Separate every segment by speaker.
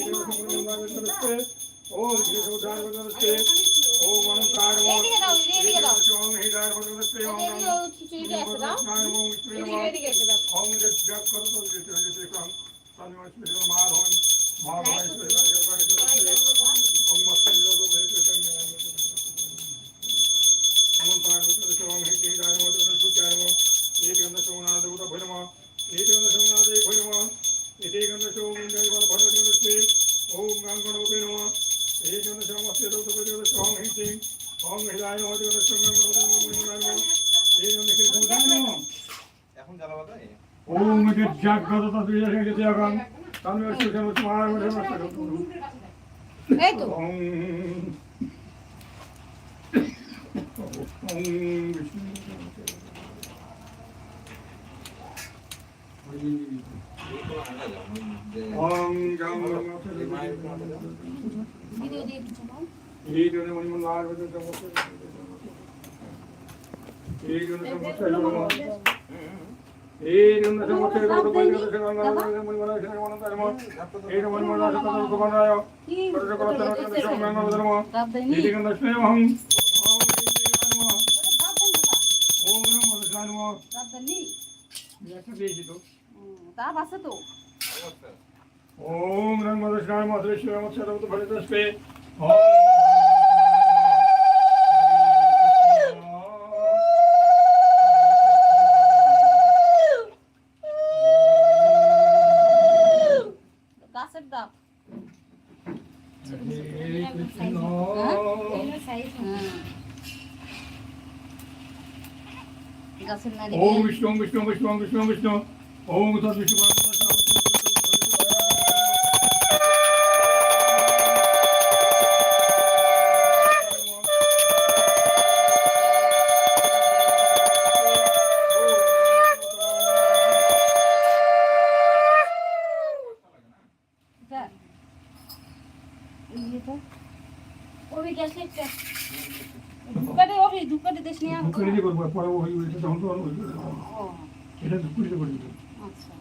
Speaker 1: नमस्ते ओम श्री सुधार
Speaker 2: नमस्ते
Speaker 1: ओम अनंतार ओम ओम हिदार नमस्ते ओम नमः ओम विष्णु नमः ओम जप जप करो तो जैसे जैसे काम तन्मय श्री महाभवन महाभवन श्री राघव అక్కడతో తీయడానికి త్యాగం తను వేసుకుని వచ్చి మాట్లాడి ఓం గం ఇది మణిమల్ ఆరు ఈ సమస్య ओम रंग मधुष्णाय मधुरेश्वर मत्स्य भरे तस्पे ओम
Speaker 2: కసున్నది
Speaker 1: ఓం విష్ణు విష్ణు విష్ణు విష్ణు విష్ణు ఓం తద్
Speaker 2: Vishnu Uyudu. O bir gerçekten. দুকাটে অফিস দুকাটে দেশ নিয়ে
Speaker 1: দুকাটে করব পরে ওই ওইটা তখন তো এটা দুকাটে করে দিতে
Speaker 2: আচ্ছা।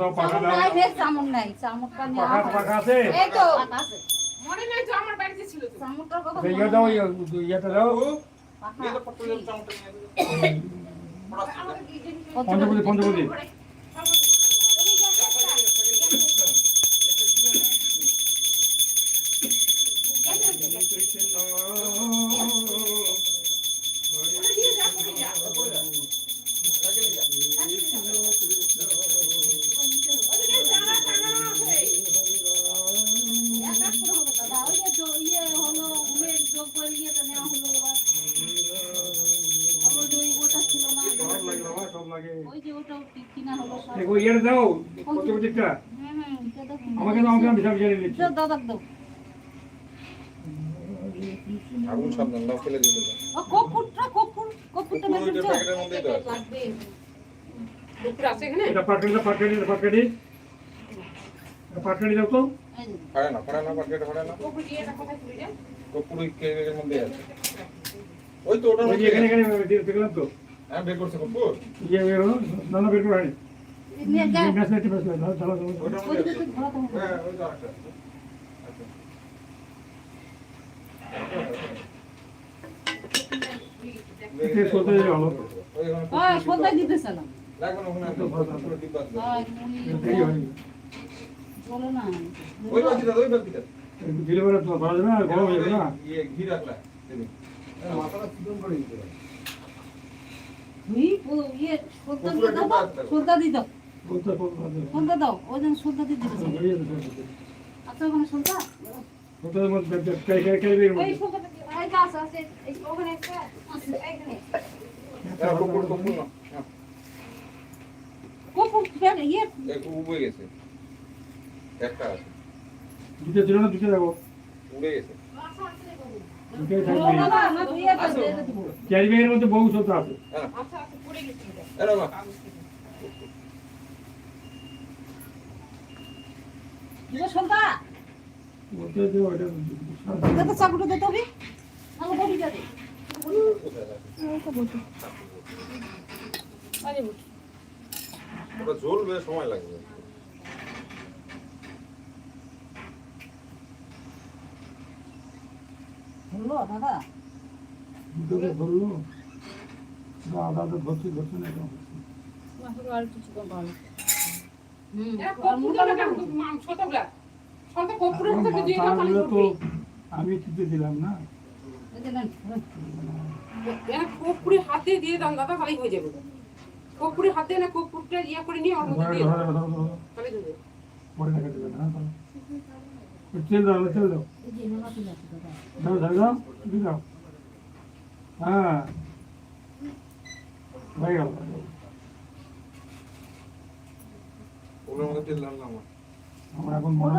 Speaker 1: দাও পাখা দাও।
Speaker 2: নাই রে চামড় নাই চামড় কানে
Speaker 1: পাখা পাখা আছে?
Speaker 2: এই তো।
Speaker 3: মনে নাই তো আমার বাড়িতে ছিল তো।
Speaker 2: চামড়টার কথা দিয়ে
Speaker 1: দাও ইয়াটা দাও।
Speaker 2: পাখা
Speaker 4: দিয়ে পটল চামড়টা নিয়ে
Speaker 1: দাও পঞ্চবুদি
Speaker 2: পঞ্চবুদি ছেড়ে দাও কত
Speaker 1: আমাকে তো আমাকে হিসাব
Speaker 4: ছেড়ে দিচ্ছি তো পারে না না ওই আছে। ওই তো ওটা
Speaker 1: এখানে এখানে দিয়ে তো।
Speaker 4: হ্যাঁ বের করছে কপুর
Speaker 1: ইয়ে বের না না বের করে
Speaker 2: দিতেছিলাম
Speaker 4: না।
Speaker 2: হ্যাঁ
Speaker 1: হয়
Speaker 2: চলো না।
Speaker 4: ওই বালতিটা ওই
Speaker 1: দিলে পরে তো পাওয়া না গরম হয়ে যাবে না?
Speaker 4: ইয়ে ঘি রাখলা দিবি
Speaker 2: তুই পুরো ইয়ে সন্ধ্যা দিয়ে দাও সন্ধ্যা দিয়ে দাও।
Speaker 1: বলতে
Speaker 2: দাও ওই জন্য সন্ধ্যা দিয়ে আচ্ছা ওখানে
Speaker 1: ওটার মধ্যে কাই কাই কাই বের
Speaker 2: ওই সন্ধ্যাটা এই যে আছে এই ওখানে একটা ফের ইয়ে।
Speaker 4: উবে গেছে। একটা
Speaker 1: দুটো ছিল না দুটো
Speaker 4: উড়ে গেছে।
Speaker 2: দিব
Speaker 1: মধ্যে বহু সোতা আছে।
Speaker 4: হ্যাঁ।
Speaker 3: আচ্ছা আচ্ছা পড়ে গেছে এটা
Speaker 4: এরা মা
Speaker 2: দিলে সন্ধ্যা
Speaker 1: বলতে যে ওটা
Speaker 2: এটা তো চাকুটা দে তবে আমার বডিটা দে আরে বলি
Speaker 4: ওটা সময় লাগবে।
Speaker 2: দাদা?
Speaker 1: দুটোকে ধরলো। দাদা তো ধরছি ধরছে না এখন
Speaker 2: আর কিছু কম ভালো
Speaker 1: আমি চিনতে দিলাম না।
Speaker 3: হাতে দিয়ে দাও দাদা হয়ে যাবে। কপুরে হাতে না কপুরটা ইয়ে করে নিয়ে ওর দিয়ে দাও
Speaker 1: ধরে ধরে ধরে।
Speaker 3: তাহলে দেবে
Speaker 1: পরে দেখা দেবে না তেল দাও তেল দাও
Speaker 2: এই যে নোনা তুলে আছে দাদা
Speaker 1: দাও দাও দাও দাও। হ্যাঁ। হয়ে গেল।
Speaker 4: ওগুলোর মধ্যে তেল ঢাললাম আমার।
Speaker 1: আমার এখন মনে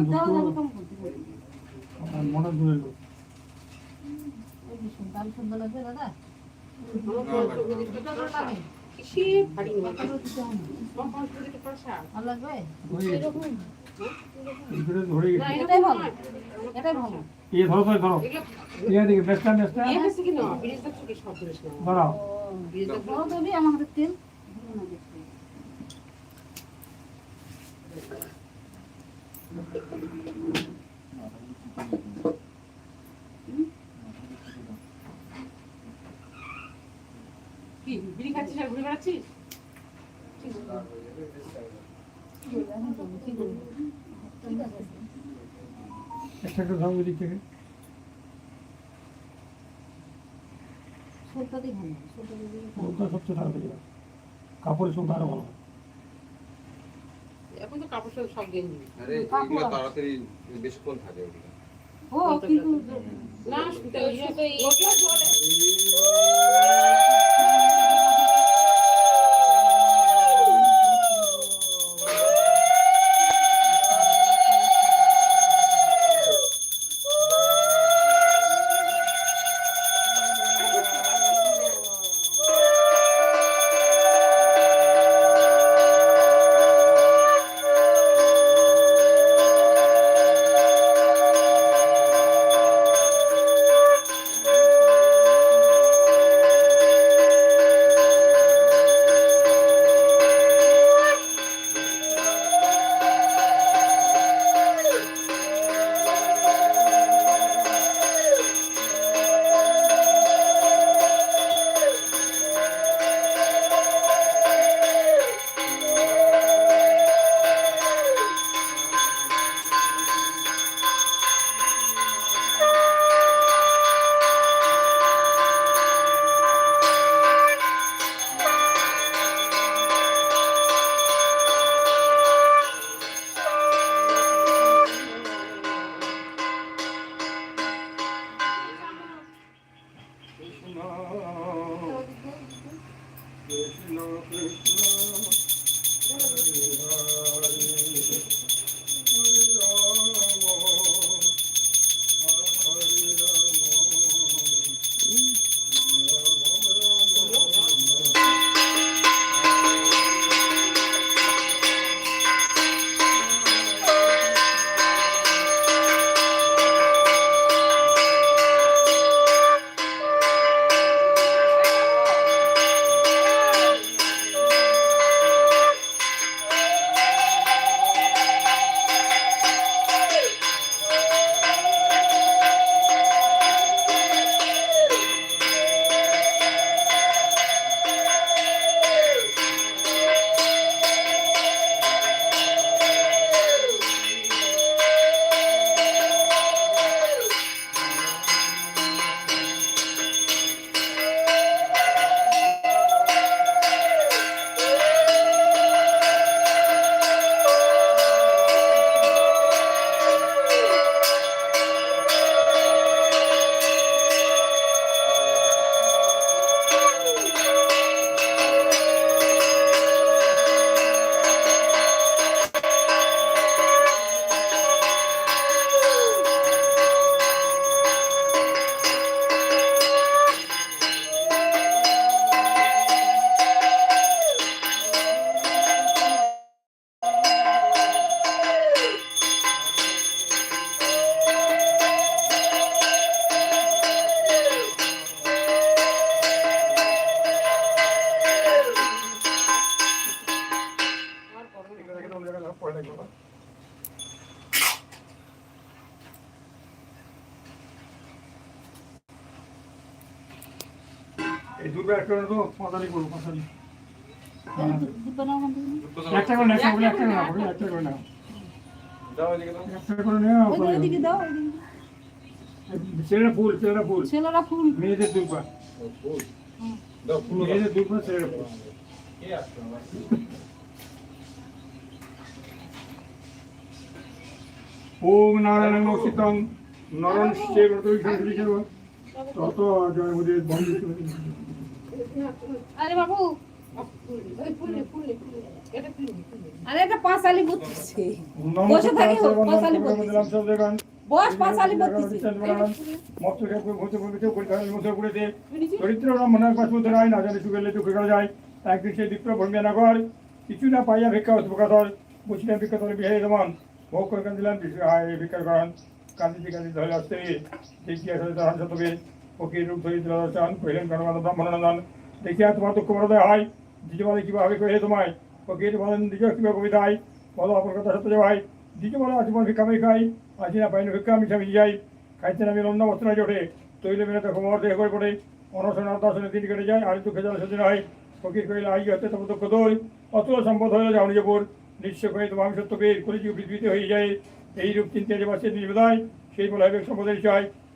Speaker 1: আমার মনে
Speaker 2: দাদা। এটা তো লাগে
Speaker 3: কিসে ভারী নেই
Speaker 2: এটা তো দিতে হবে না।
Speaker 3: কম পাঁচ করে দিতে পারছা
Speaker 2: আর লাগবে
Speaker 1: ওই
Speaker 2: এরকম
Speaker 1: ভিতরে ধরে
Speaker 3: না
Speaker 1: গেছে
Speaker 3: এটাই ভালো
Speaker 2: এটাই ভালো
Speaker 1: এই ধরো তো ধরো
Speaker 3: এগুলো
Speaker 1: এই দিকে বেস্টা বেস্টা
Speaker 3: ইয়ে হচ্ছে কি না ব্রিজ দেখছ কি সব জিনিস না
Speaker 1: ধরাও
Speaker 3: ব্রিজ
Speaker 2: বড় তবে আমার হাতে তেল ধরো না দেখতে।
Speaker 3: কি বিড়ি খাচ্ছিস আর ঘুরে বেড়াচ্ছিস?
Speaker 1: একটা একটা দিক থেকে সবচেয়ে হয়। কাপড়ের সঙ্গে আরও ভালো
Speaker 3: এখন তো কাপড় সব গেঞ্জি
Speaker 4: আরে এগুলো তাড়াতাড়ি বেশিক্ষণ থাকে ওগুলো
Speaker 2: ও কিন্তু
Speaker 3: না
Speaker 1: পাঁচালি করব পাঁচালি
Speaker 2: দুটো নাও ওখান থেকে।
Speaker 1: একটা করে না একটা করে একটা করে না বলি, একটা করে না
Speaker 4: যাও এদিকে দাও
Speaker 1: একটা করে নেওয়া
Speaker 2: ওইদিকে। দাও
Speaker 1: ছেলেরা ফুল ছেলেরা ফুল।
Speaker 2: ছেলেরা ফুল।
Speaker 1: মেয়েদের দুর্বা
Speaker 4: ও, ফুল দাও ফুল
Speaker 1: মেয়েদের দুর্বা ছেলেরা ফুল।
Speaker 4: কে আসছে
Speaker 1: ওম নারায়ণ নরণ শ্রী ব্রত তত জয় বন্ধু
Speaker 2: আরে বাবু আরে
Speaker 1: কিছু না পাইয়া ভিক্ষা প্রকাশর ভিক্ষা দেমান ভোগ করে কান্দিলাম ভিক্ষা করান কান্দিতে কান্দিতে ধরে আসতে ফকির রূপ দিল দর্শন কহিলেন গণমাত ব্রাহ্মণানন্দন দেখিয়া তোমার দুঃখ বড়দয় হয়। দ্বিতীয় বলে কীভাবে কহে তোমায়? ফকির বলেন দ্বিতীয় কীভাবে কবিতায় বলো আপনার কথা সত্য ভাই। দ্বিতীয় বলে, আজ তোমার ভিক্ষা খাই। আজি না পাইনি ভিক্ষা আমি স্বামী যাই। খাইতে নামি অন্য বস্ত্র নাই জোটে। তৈলে মেলে দেখো মর দেহ করে পড়ে। অনশন দর্শনে দিন কেটে যায়। আর দুঃখে জল সেদিন হয়। ফকির কহিল, আই হতে তবে দুঃখ দই অতুল সম্পদ হয়ে যাও নিজপুর নিশ্চয় কহে তোমার সত্য বীর কলিজি পৃথিবীতে হয়ে যায়। এই রূপ চিন্তা যে বাসে নিবেদায় সেই বলে হবে সম্পদের চাই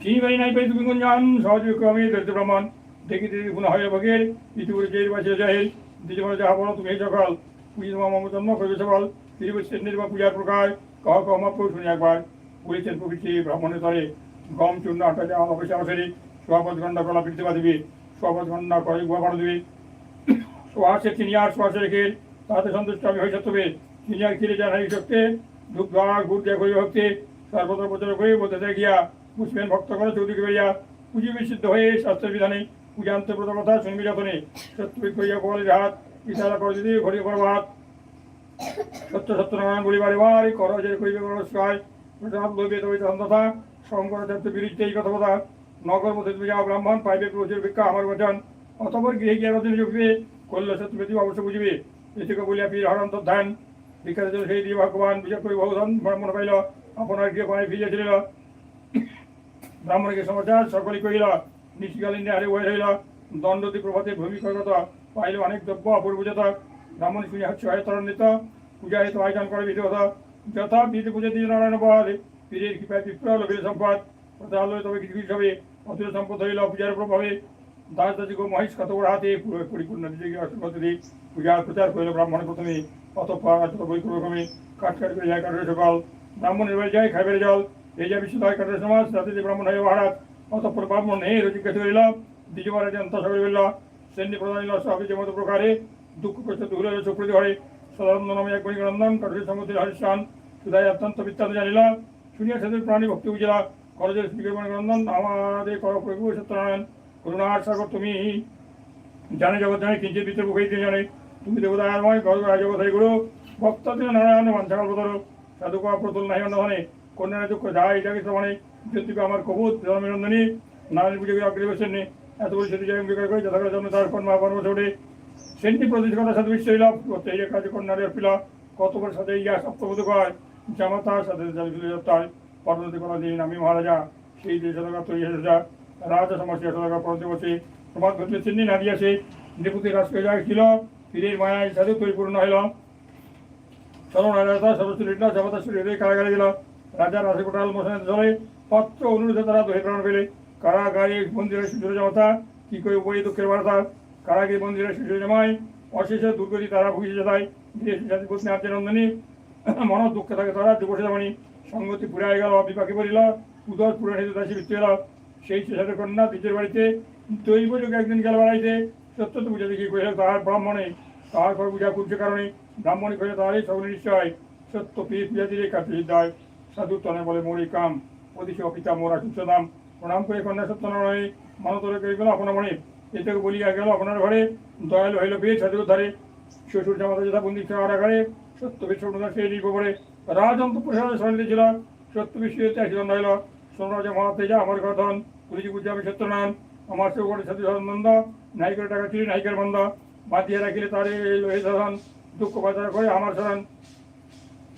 Speaker 1: চিনি নাই পাই তুমি গুঞ্জান সহযোগ ক্রমে দরিদ্র ব্রাহ্মণ। দেখি দেখি গুণ হয় ভগের ইতিপুরে যে বাঁচিয়ে যায় দ্বিতীয় বলে যাহা বলো তুমি সকাল। পুজো তোমার মম জন্ম করবে সকাল তিরুবশ্বের নির্বা পূজার প্রকার, কহ কহ মা প্রভু শুনি একবার। পুলিশের প্রকৃতি ব্রাহ্মণের তরে, গম, চূর্ণ, আটা যা অবশ্যই আসেনি সোয়াপদ গন্ডা কলা বৃদ্ধি বা দিবি। সোয়াপদ গন্ডা করে গুয়া পাড়া দিবি। সোহাসে তিনি আর সোহাসে রেখে তাতে সন্তুষ্ট আমি হয়ে সত্যবে। তিনি আর খিরে যান এই শক্তি দুঃখ দ্বার গুড় দেখ হয়ে ভক্তি। সর্বত্র প্রচার করে বলতে গিয়া মুসলিম ভক্ত করে চৌদিকে বেরিয়া পুঁজি বিশুদ্ধ হয়ে শাস্ত্রের বিধানে পূজান্ত ব্রত কথা শুনবি যতনে, সত্যবিক করিয়া গোয়ালের হাত ইশারা করে দিদি ঘড়িয়ে করব হাত সত্য সত্য নারায়ণ বলিবার এবার কর যে করিবে তবে তথা শঙ্কর যাতে বিরুদ্ধে এই কথা কথা নগর মধ্যে তুমি যাও, ব্রাহ্মণ, পাইবে প্রচুর ভিক্ষা, আমার বচন। অতপর গৃহে গিয়ে রতন যোগবে, করলে সত্য বেদি অবশ্য বুঝিবে। এটিকে বলিয়া পীর হরন্ত ধ্যান জন্য সেই দিয়ে ভগবান বিজয় করি পাইল। আপনার পাই ফিরিয়াছিল ব্রাহ্মণকে সমাচার সকলই কহিল, নিশিকালীন হারে ওয়ে হইল। দণ্ডতি প্রভাতে ভূমি কর্মত পাইল অনেক দ্রব্য অপূর্বজত। ব্রাহ্মণ শুনিয়া হচ্ছে হয় ত্বরান্বিত। পূজা হেতু আয়োজন করে বিধি হত যথা বিধি পুজো দিয়ে নারায়ণ বল পীরের কৃপায় বিপ্র লোকের সম্পদ। প্রথা হলো তবে কিছু কিছু হবে। অতুল সম্পদ হইল পূজার প্রভাবে। দাস দাসিক মহিষ কত বড় হাতে পরিপূর্ণ নিজেকে অষ্টপতি পূজার প্রচার করিল ব্রাহ্মণ প্রথমে। অতঃপর অত বৈক্রমে কাঠ কাঠ করে যায় কাঠের সকাল। ব্রাহ্মণের যায় খাইবের জল। এই যে বিশুদ্ধ হয় কাঠের সমাজ যে ব্রাহ্মণ হয় মহারাজ, অতঃপর ব্রাহ্মণ নেই জিজ্ঞাসা করিল দ্বিতীয়বার জন্ত বলল শ্রেণি প্রধান সবই যে মতো প্রকারে দুঃখ কষ্ট দূর সুপ্রতি হয় সদানন্দ নামে এক গণিকানন্দন কাঠের সমুদ্রে হরিষ্ঠান সুদায় অত্যন্ত বৃত্তান্ত জানিল, শুনিয়া সেদের প্রাণী ভক্তি বুঝিলা কলেজের স্পিকার গণিকানন্দন আমাদের কর প্রভু সত্যনারায়ণ, করুণার সাগর তুমি, জানে জগৎ জানে কিঞ্চিত ভিতরে বুকাইতে জানে, তুমি দেবতাময় গর্ব রাজগতাই গুরু, ভক্ত নারায়ণ বদর সাধু কয়া প্রতুল নাহি অন্যধনে কন্যা দুঃখ যা এটাকে শ্রবণে জ্যোতিকে আমার কবুত ধর্মের নারায়ণ পুজো অগ্রে বসেন এত বলে সেতু জয় অঙ্গীকার করে যথাকাল জন্ম তার কন্যা ওঠে। সেন্টি প্রতিষ্ঠাতা সাধু বিশ্ব হইল এই কাজ কন্যারে অর্পিল কত করে সাথে ইয়া সপ্তপদ কয় জামাতা সাথে যাত্রায় পরবর্তী করা দিন আমি মহারাজা, সেই দেশ তৈরি যা রাজা সমস্যা সদকা বসে তোমার ঘটলে চিহ্নি না দিয়েছে। নিপুতি রাষ্ট্র যা ছিল পীরের মায়ায় সাধু পরিপূর্ণ হইল। চলো রাজা লিখল জগতা হৃদয় কারাগারে দিল রাজা রাজকোটাল মশানের ধরে পত্র অনুরোধে তারা দোহে প্রাণ পেলে। কারাগারে মন্দিরের সুন্দর জমতা কি করে উপরে দুঃখের বার্তা? কারাগারে মন্দিরের সুন্দর জমায়, অশেষে দুর্গতি তারা ভুগিয়ে যায় বিদেশি জাতি পত্নী আর্য নন্দনী মন দুঃখে থাকে তারা দিবসে যেমনই সঙ্গতি পুরাই গেল, বিপাকে পড়িল, উদর পুরাণ হেতু দাসী এল সেই শেষের কন্যা দ্বিতীয় বাড়িতে দৈব যুগে একদিন গেল বাড়াইতে। সত্য তো বুঝে দেখি কহিল, তাহার ব্রাহ্মণে, তাহার পর পূজা করছে কারণে ব্রাহ্মণী কহিল, তাহারই সকল নিশ্চয় সত্য পীর পূজা দিয়ে কাছে দেয় সাধু তনে বলে মরি কাম। অদিশে অপিতা মোরা সুচ্ছদাম প্রণাম করে কন্যা সত্যনারায়ণ। মনতরে করে গেল আপনার মনে এটাকে বলিয়া গেল আপনার ঘরে। দয়ালু হইল পেয়ে সাধু ধরে শ্বশুর জামাতা যেটা বন্দি কারাগারে সত্য বিশ্বনাথ সেই নির্ভরে রাজন্ত প্রসাদ সমিতি ছিল। সত্য বিশ্বেতে আসিলেন রইল সোমরাজ মহাতেজা আমার কথন পুলিশ বুঝে আমি সত্যনারায়ণ। আমার চৌকটে সতী নন্দ। নায়িকের টাকা চিনি নায়িকের বন্ধ বাঁধিয়ে রাখিলে তারে দুঃখ বাজার করে আমার সাধন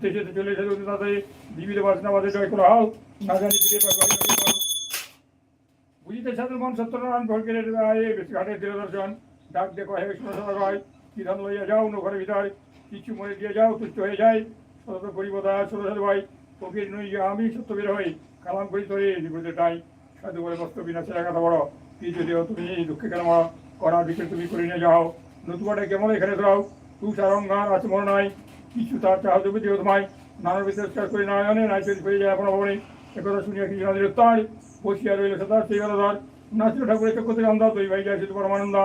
Speaker 1: দেশে চলে এসে যদি তাতে বিবিধ বাসনা বাদে জয় করা হোক না জানি ফিরে বুঝিতে সাধু মন সত্যনারায়ণ ভরকে বেশি ঘাটে দিল ডাক দেখো, হে বিষ্ণু হয় কি ধন লইয়া যাও ঘরে ভিতরে। কিছু মনে দিয়ে যাও তুষ্ট হয়ে যায়। শত গরিবতা ছোট সাধু ভাই। ফকির নই আমি সত্য বের হই, কালাম করি তোরে বিপদে টাই। সাধু বলে বস্ত্র বিনাশের কথা বড় কি যদিও তুমি দুঃখে কেন করা দিকে তুমি করে নিয়ে যাও। নতুবাটা কেমন এখানে দাও তু সারঙ্গান আছে মনে নাই। কিছু তার চাহ দেবে দিও তোমায় নানা বিশ্বাস করে নয়নে নাই চলি হয়ে যায় এখন ভবনে একথা শুনিয়া কিছু নদীর উত্তর বসিয়া রইল সদা সেই কথা ধর নাচিল ঠাকুরের চক্র থেকে অন্ধা তুই ভাই যাই পরমানন্দ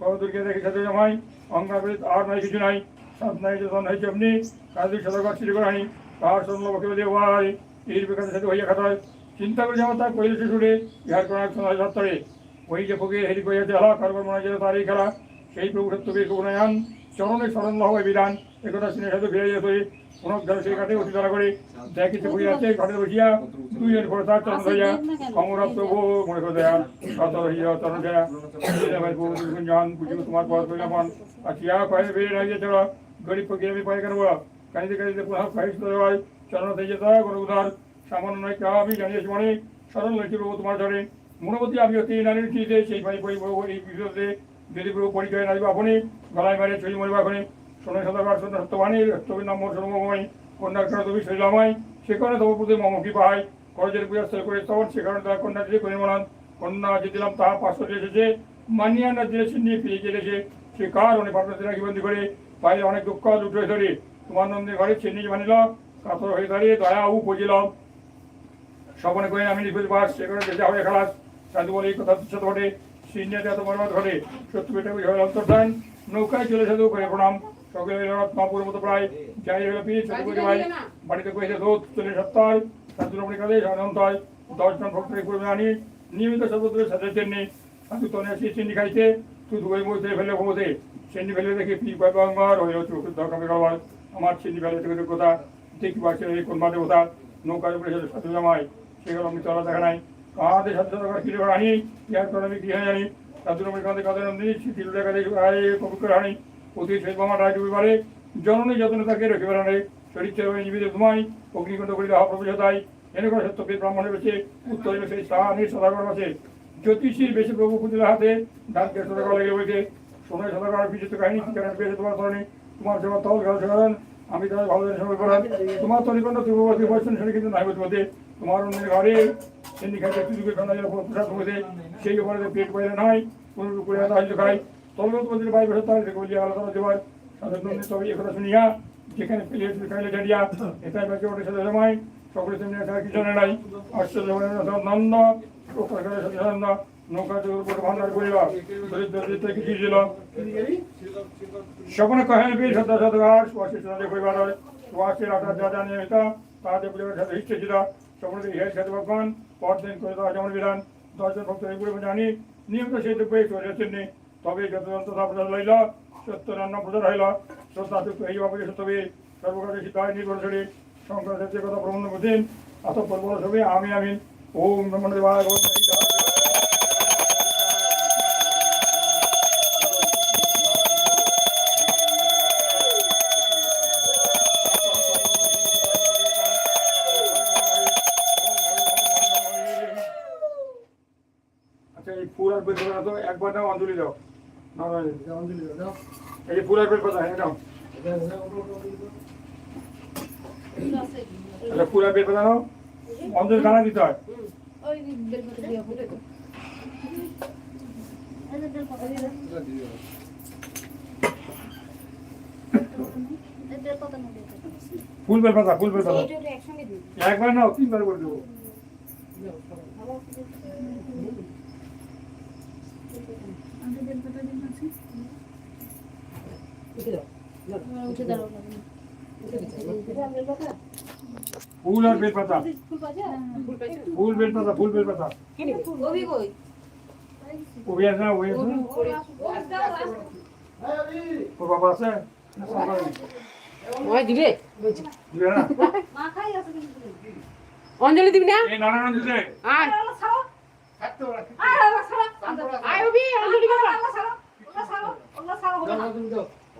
Speaker 1: কবদুর্গে দেখে সাথে জামাই অঙ্গার আর নাই, কিছু নাই। সাত নাই, যতন হয়েছে এমনি কাজী সদরঘর শ্রী করানি তাহার দিয়ে ভাই এর বেকার সাথে হইয়া খাতায় চিন্তা করে যেমন তার কইলে শিশুরে ইহার কোন এক সময় সত্তরে ওই যে ফকির হেরি কইয়াছে হলা কারবার মনে যেত তারই খেলা। সেই প্রভু সত্যবীর গুণয়ান চরণে স্মরণ হবে বিধান। একথা শুনে সাথে ফিরে যেত সেই অতি করে। বসিয়া তার চরণ মনে করে দেয়া। সত হইয়া চরণ দেয়া বুঝিব তোমার আসিয়া কয়ে রাখিয়ে গরিব আমি কানিতে কানিতে পুনঃ হয়। চরণ উদার সামান্য নয় কা আমি জানিয়েছি মানে সরল লক্ষ্মী প্রভু তোমার ধরে। মনোবতী আমি অতি নারীর চিতে সেই ভাই বই এই যদি প্রভু পরিচয় নাইব আপনি গলায় মারে ছড়ি মরিবা আপনি শোনে সদাকার শোনে সত্যবাণী তবে নাম সর্বময় কন্যার কারণে তুমি শৈলাময় সেখানে তব প্রতি মম কি পাই কলেজের পূজা স্থল করে তখন সেখানে তার কন্যা দিলে করে মনান, কন্যা যে দিলাম তাহা পাঁচশো এসেছে, মানিয়া না দিলে নিয়ে ফিরে গেলেছে সে কার অনেক পার্টনার রাখি বন্দি করে? বাইরে অনেক দুঃখ লুটে ধরে। তোমার নন্দী ঘরে চিনি মানিল কাতর হয়ে দাঁড়িয়ে দয়া ও বুঝিলাম সকলে কয়ে আমি নিখোঁজ বাস সেখানে যেতে হবে খালাস। সাধু বলে এই কথা তুচ্ছ ঘটে সিনিয়াতে এত বরবাদ ঘটে সত্যি পেটে বুঝে অন্তর্ধান। নৌকায় চলে সাধু করে প্রণাম। সকলে রত্নাপুর মতো প্রায় যাই হলো সাধু করে ভাই, বাড়িতে কয়েছে দোধ চলে সত্তর সাধু রমণী সাধারণত হয়। দশজন ভক্তের পূর্বে আনি। নিয়মিত সর্বত্র সাথে চেন্নি। সাধু তনে আসি চিনি খাইতে তুই দুই মধ্যে ফেলে বসে চিনি ফেলে দেখে পি কয়েকবার হইল চোখের দরকার খাবার আমার চিনি ফেলে থেকে কথা দেখি এই কোন মাঝে কথা নৌকার উপরে সাথে জামাই সেগুলো আমি চলা দেখা নাই। কাঁধে কাঁধে নন্দিনী শিথিল দেখা দেখি আয় কবি করে আনি অতি শেষ মামা রায় ডুবিবারে জননী যত্ন তাকে শরীর চেয়ে নিবিদে ঘুমাই অগ্নিকুণ্ড করিলে হা প্রভু তাই এনে করে সত্য ব্রাহ্মণের বেছে উত্তর সেই স্থানে সদাগর আছে জ্যোতিষীর বেশি প্রভু পুতিলে হাতে ডাক্তার সদাগর লেগে বইতে সময় সদাগর, বিচিত্র কাহিনী, ঠিকানা পেয়েছে তোমার ধরনে তোমার সেবা তল গাল আমি তাদের ভালো সময় করান তোমার তরিকণ্ড পূর্ববর্তী বয়সন শুনে কিন্তু নাই বলতে তোমার অন্যের ঘরে সেন্দি খাইতে চুজুকে খানা গেলে প্রসাদ হতে সেই উপরে পেট বাইরে নাই। কোনো উপরে তাহলে খাই তলবত বলতে ভাই বসে তাহলে দেখো যে আলাদা দেবার সাধারণ তবে এ কথা শুনিয়া, যেখানে পেলে খাইলে জানিয়া এটাই বাকি ওটার সাথে সময়। সকলে তেমনি একটা কিছু নাই। আশ্চর্য নন্দ। প্রকাশের সাথে নন্দ। নৌকা ভান্ডার করিল দরিদ্র কিছু ছিল? সকলে কহেন বীর সত্য সদগার সুয়াশী সুনাদে কইবার হয়। সুয়াশীর আকার যা যা নিয়মিত, তাহাদের পরিবারের সাথে ইচ্ছে ছিল। সকলে ইহাই সাথে ভগবান পরদিন করে দেওয়া যেমন বিধান। দশজন ভক্ত এগুলো জানি, নিয়মিত সেই দুপুরে চলেছেন তবে যতদন্ত প্রসাদ লইল সত্য রান্না প্রচার হইল, শ্রদ্ধা দুঃখ এই বাবু সত্যবে সর্বকালে সীতায় নির্ভরশরী শঙ্কর জাতীয় কথা প্রবন্ধ বুঝেন অত পর্বত ছবি আমি ওম নমঃ দেবায় একবার দাও অঞ্জলি দাও। অঞ্জলি দাও এই যে ফুল আপেল পাতা হ্যাঁ দাও। আচ্ছা ফুল আপেল দাও অঞ্জলি খানা দিতে হয়। ফুল বেল পাতা ফুল বেল পাতা একবার নাও তিনবার করে দেবো। ফুল আর বেল পাতা
Speaker 2: ফুল
Speaker 1: বেল পাতা ফুল বেল পাতা কবি আছে না? ওই ওর বাবা আছে
Speaker 3: অঞ্জলি দিবি না? অঞ্জলি বাবা।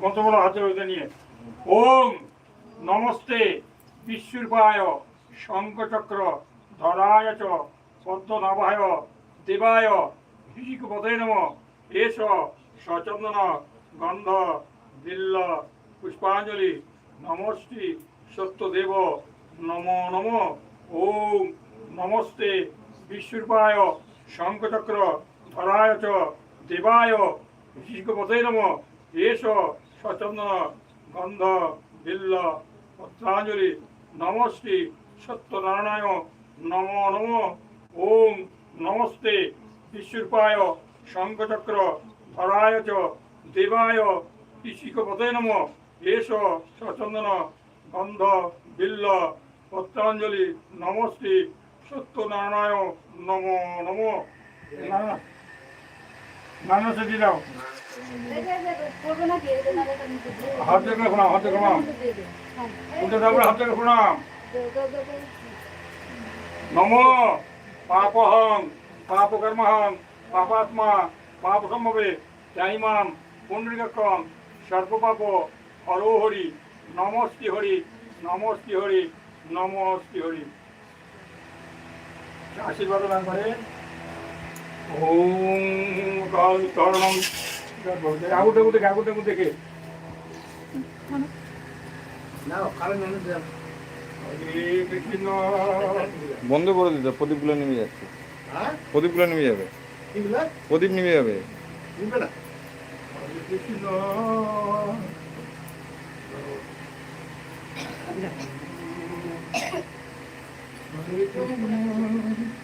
Speaker 5: মন্ত্র
Speaker 1: বলো হাতে ওইটা নিয়ে? ওম নমস্তে বিশ্বরূপায় শঙ্খচক্র ধরায় চ পদ্মনাভায় দেবায় হিষিকপদে নম। এস সচন্দন গন্ধ বিল্ল পুষ্পাঞ্জলি নমস্তি সত্যদেব নম নম। ওম নমস্তে বিশ্বরূপায় শঙ্খচক্র ধরায় চ দেবায় হিষিকপদে নম। এস সচন্দন গন্ধ, বিল্ল, পত্রাঞ্জলি, নমস্তি, সত্যনারায়ণ, নম নম, ওম নমস্তে বিশ্বরূপায় শঙ্খচক্র, ধরায় চ, দেবায় ঈশিকপদে নম, এস, সচন্দন, গন্ধ, বিল্ল, পত্রাঞ্জলি, নমস্তি, সত্যনারায়ণ, নম নম। মানুষ দিয়ে দাও হাত দেখে শোনাম হাত
Speaker 2: দেখে শোনাম
Speaker 1: উল্টে যাব হাত
Speaker 2: দেখে শোনাম
Speaker 1: নম। পাপহং পাপকর্মহং পাপাত্মা পাপ সম্ভবে জাহিমাম পুণ্ডরিকক্ষম সর্বপাপ হরো হরি নমস্তি হরি নমস্তি হরি নমস্তি হরি। আশীর্বাদ দান
Speaker 4: বন্ধ করে দিতে প্রদীপগুলো নেমে যাচ্ছে। প্রদীপগুলো নেমে যাবে। প্রদীপ নেমে যাবে।
Speaker 1: Thank you.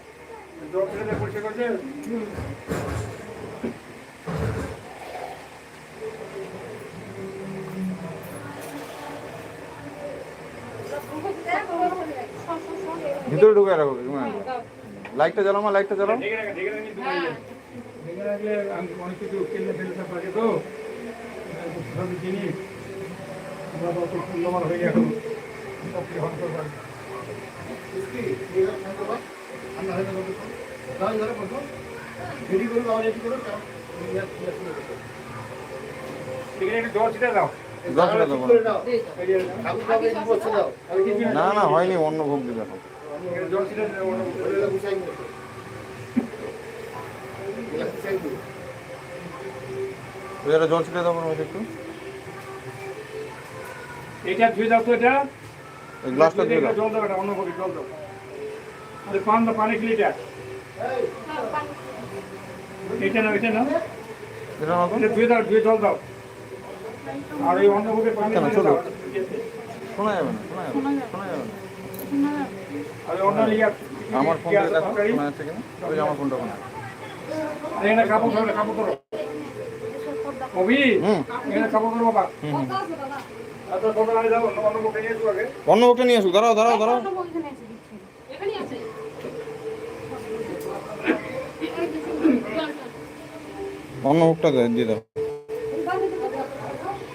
Speaker 4: ভিতরে ঢুকে রাখো লাইটটা জ্বালাও মা, লাইটটা জ্বালাও।
Speaker 1: অনেক কিছু কেলে ফেলতে পারে তো জিনিস হয়ে। গেল সব
Speaker 5: ঠান্ডা হয়ে যাবে দাও ধরে বসো রেডি দাও। দাও
Speaker 1: দাও।
Speaker 4: দেবো।
Speaker 5: দাও। দাও
Speaker 4: না না হয়নি অন্য ভোগ দিবে এখন
Speaker 1: এখানে জল ছিটে দাও
Speaker 4: একটা দেবো
Speaker 1: এটা ধুয়ে দাও তো এটা।
Speaker 4: গ্লাসটা দিয়ে দাও।
Speaker 1: জল দাও এটা অন্য করে জল দাও। আরে পান দাও পানি খেলে এটা এটা না এটা না
Speaker 4: এটা না তো?
Speaker 1: এটা ধুয়ে দাও ধুয়ে জল দাও। আর এই অন্য বুকে পানি? দাও।
Speaker 4: শোনা যাবে না শোনা যাবে না শোনা যাবে। না।
Speaker 1: আর অন্য ইয়া
Speaker 4: আমার ফোন
Speaker 1: কি
Speaker 4: দেখো
Speaker 1: তরকারি?
Speaker 4: শোনা যাচ্ছে ওই আমার ফোনটা কোনা
Speaker 1: আর কাপড় ধরো কাপড় ধরো। কবি
Speaker 4: হুম।
Speaker 1: কাপড় ধরো বাবা।
Speaker 4: হুম হুম।
Speaker 1: আর তো তোমরা আগে যাও অন্য বুকে নিয়ে এসো আগে।
Speaker 4: অন্য ভোগটা নিয়ে আসুক দাঁড়াও দাঁড়াও দাঁড়াও
Speaker 3: এখানেই আছে
Speaker 4: অন্য ভোগটা দিয়ে দাও।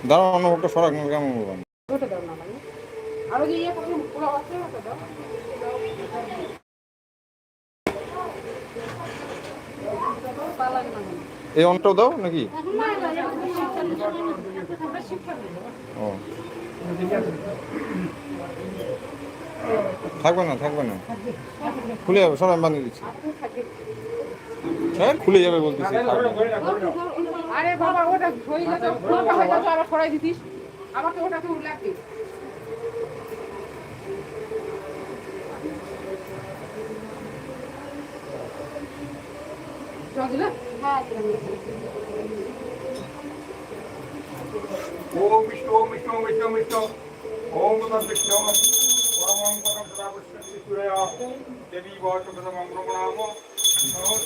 Speaker 4: দাঁড়াও, অন্য ভোগটা সরাক না কেমন
Speaker 3: দাও
Speaker 4: এই অন্নটাও দাও, নাকি? ও। থাকবে না থাকবে না। খুলে যাবে সবাই বানিয়ে দিচ্ছি। হ্যাঁ খুলে যাবে বলতেছি। না।
Speaker 3: আরে বাবা ওটা ধইলে তো পুরোটা হয়ে যাবে আবার সরাই দিতিস। তো ওটা তো লাগবে। জল দিলে?
Speaker 1: ওম বিষ্ণু ওম বিষ্ণু ওম বিষ্ণু ওম বিষ্ণু। ওম তদ বিষ্ণু। পরমং পরম সদা পুষ্টি সূর্য দেবী বচ